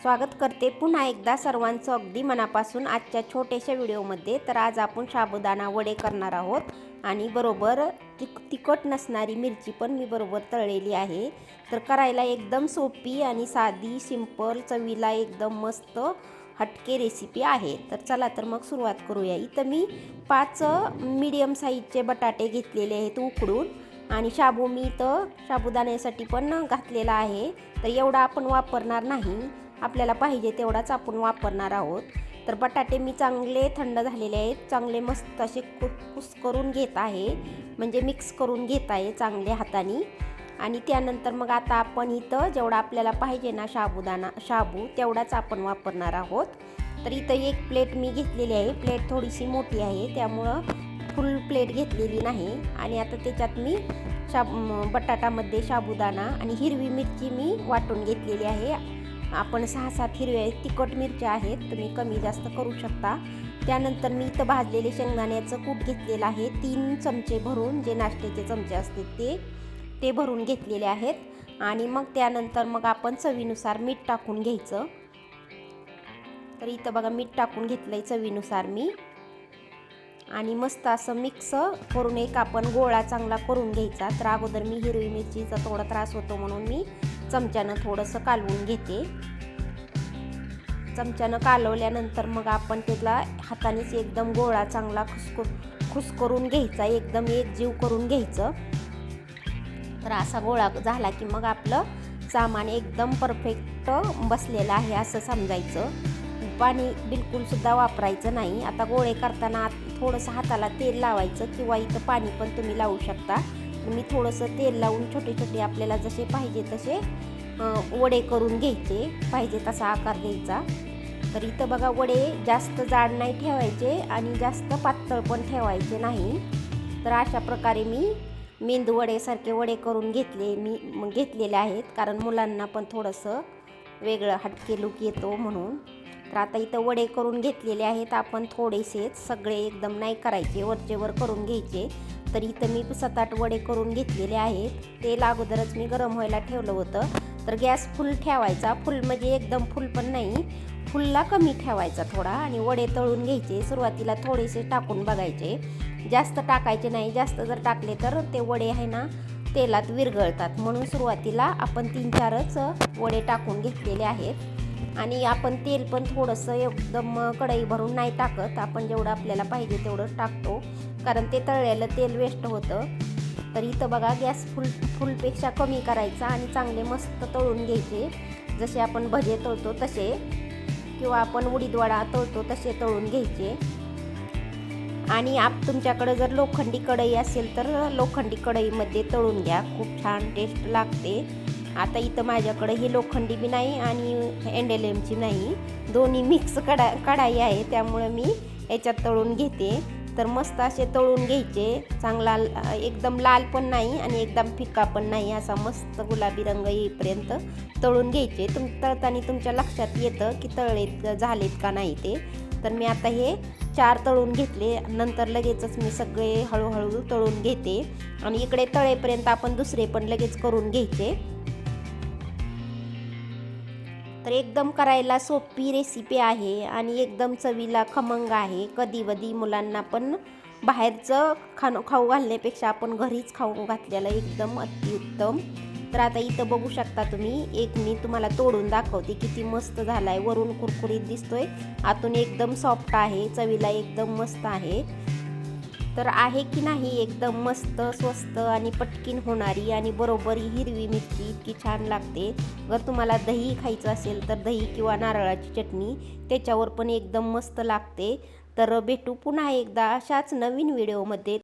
स्वागत करते पुन्हा एकदा सर्वांचं अगदी मनापासून आजच्या छोट्याशा व्हिडिओमध्ये. तर आज आपण साबुदाणा वडे करणार आहोत. आणि बरोबर तिक तिखट नसणारी मिरची पण मी बरोबर तळलेली आहे. तर करायला एकदम सोपी आणि साधी सिंपल चवीला एकदम मस्त हटके रेसिपी आहे. तर चला तर मग सुरुवात करूया. इथं मी पाच मीडियम साईजचे बटाटे घेतलेले आहेत उकडून. आणि शाबू मी तर साबुदाण्यासाठी पण घातलेला आहे. तर एवढा आपण वापरणार नाही. आपल्याला पाहिजे तेवढाच आपण वापरणार आहोत. तर बटाटे मी चांगले थंड झालेले आहेत. चांगले मस्त असे कु कुस करून घेत आहे. म्हणजे मिक्स करून घेत आहे चांगले हाताने. आणि त्यानंतर मग आता आपण इथं जेवढा आपल्याला पाहिजे ना साबुदाणा शाबू तेवढाच आपण वापरणार आहोत. तर इथं एक प्लेट मी घेतलेली आहे. प्लेट थोडीशी मोठी आहे. त्यामुळं फुल प्लेट घेतलेली नाही. आणि आता त्याच्यात मी शाब बटाटामध्ये साबुदाणा आणि हिरवी मिरची मी वाटून घेतलेली आहे. आपण सहा सात हिरव्या तिखट मिरच्या आहेत तुम्ही कमी जास्त करू शकता. त्यानंतर मी इथं भाजलेले शेंगदाण्याचं कूट घेतलेलं आहे तीन चमचे भरून जे नाश्त्याचे चमचे असतात ते ते भरून घेतलेले आहेत. आणि मग त्यानंतर मग आपण चवीनुसार मीठ टाकून घ्यायचं. तर इथं बघा मीठ टाकून घेतलं आहे चवीनुसार मी. आणि मस्त असं मिक्स करून एक आपण गोळा चांगला करून घ्यायचा. तर अगोदर मी हिरवी मिरचीचा थोडा त्रास होतो म्हणून मी चमच्यानं थोडंसं कालवून घेते. चमच्यानं कालवल्यानंतर मग आपण त्याला हातानेच एकदम गोळा चांगला खुसकू खुस करून घ्यायचा एकदम एकजीव करून घ्यायचं. तर असा गोळा झाला की मग आपलं सामान एकदम परफेक्ट बसलेलं आहे असं समजायचं. पाणी बिलकुलसुद्धा वापरायचं नाही. आता गोळे करताना थोडंसं हाताला तेल लावायचं किंवा इथं पाणी पण तुम्ही लावू शकता. मी थोडंसं तेल लावून छोटे छोटे आपल्याला जसे पाहिजे तसे वडे करून घ्यायचे. पाहिजे तसा आकार द्यायचा तर इथं बघा वडे जास्त जाड नाही ठेवायचे आणि जास्त पातळ पण ठेवायचे नाही. तर अशा प्रकारे मी मेंदू वडेसारखे वडे करून घेतले मी घेतलेले आहेत. कारण मुलांना पण थोडंसं वेगळं हटके लुक येतो म्हणून. तर आता इथं वडे करून घेतलेले आहेत. आपण थोडेसेच सगळे एकदम नाही करायचे वरचेवर करून घ्यायचे. तर इथं मी सात आठ वडे करून घेतलेले आहेत. तेल अगोदरच मी गरम व्हायला ठेवलं होतं. तर गॅस फुल ठेवायचा. फुल म्हणजे एकदम फुल पण नाही. फुलला कमी ठेवायचा थोडा आणि वडे तळून घ्यायचे. सुरुवातीला थोडेसे टाकून बघायचे. जास्त टाकायचे नाही. जास्त जर टाकले तर ते वडे आहे ना तेलात विरघळतात. म्हणून सुरुवातीला आपण तीन चारच वडे टाकून घेतलेले आहेत. आणि आपण तेल पण थोडंसं एकदम कढई भरून नाही टाकत. आपण जेवढं आपल्याला पाहिजे तेवढं टाकतो. कारण ते तळलेलं तेल वेस्ट होतं. तर इथं बघा गॅस फुल फुलपेक्षा कमी करायचा आणि चांगले मस्त तळून घ्यायचे. जसे आपण भजे तळतो तसे. किंवा आपण उडीदवडा तळतो तसे तळून घ्यायचे. आणि आप तुमच्याकडे जर लोखंडी कढई असेल तर लोखंडी कढईमध्ये तळून घ्या. खूप छान टेस्ट लागते. आता इथं माझ्याकडे ही लोखंडी बी नाही आणि एमची नाही. दोन्ही मिक्स कढा कढाई आहे त्यामुळं मी याच्यात तळून घेते. तर मस्त असे तळून घ्यायचे. चांगला एकदम लाल पण नाही आणि एकदम फिका पण नाही. असा मस्त गुलाबी रंग येईपर्यंत तळून घ्यायचे. तुम तळताना तुमच्या लक्षात येतं की तळलेत झालेत का नाही ते. तर मी आता हे चार तळून घेतले. नंतर लगेचच मी सगळे हळूहळू तळून घेते. आणि इकडे तळेपर्यंत आपण दुसरे पण लगेच करून घ्यायचे. तर एकदम करायला सोपी रेसिपी आहे आणि एकदम चवीला खमंग आहे. कधी कधी मुलांना पण बाहेरचं खाणं खाऊ घालण्यापेक्षा आपण घरीच खाऊ घातलेलं एकदम अतिउत्तम. तर आता इथं बघू शकता तुम्ही एक मी तुम्हाला तोडून दाखवते किती मस्त झाला आहे वरून कुरकुरीत दिसतोय. आतून एकदम सॉफ्ट आहे चवीला एकदम मस्त आहे. तर आहे की नाही एकदम मस्त स्वस्त आणि पटकीन होणारी आणि बरोबर हिरवी मिरची इतकी छान लागते. जर तुम्हाला दही खायचं असेल तर दही किंवा नारळाची चटणी त्याच्यावर पण एकदम मस्त लागते. तर भेटू पुन्हा एकदा अशाच नवीन व्हिडिओमध्ये.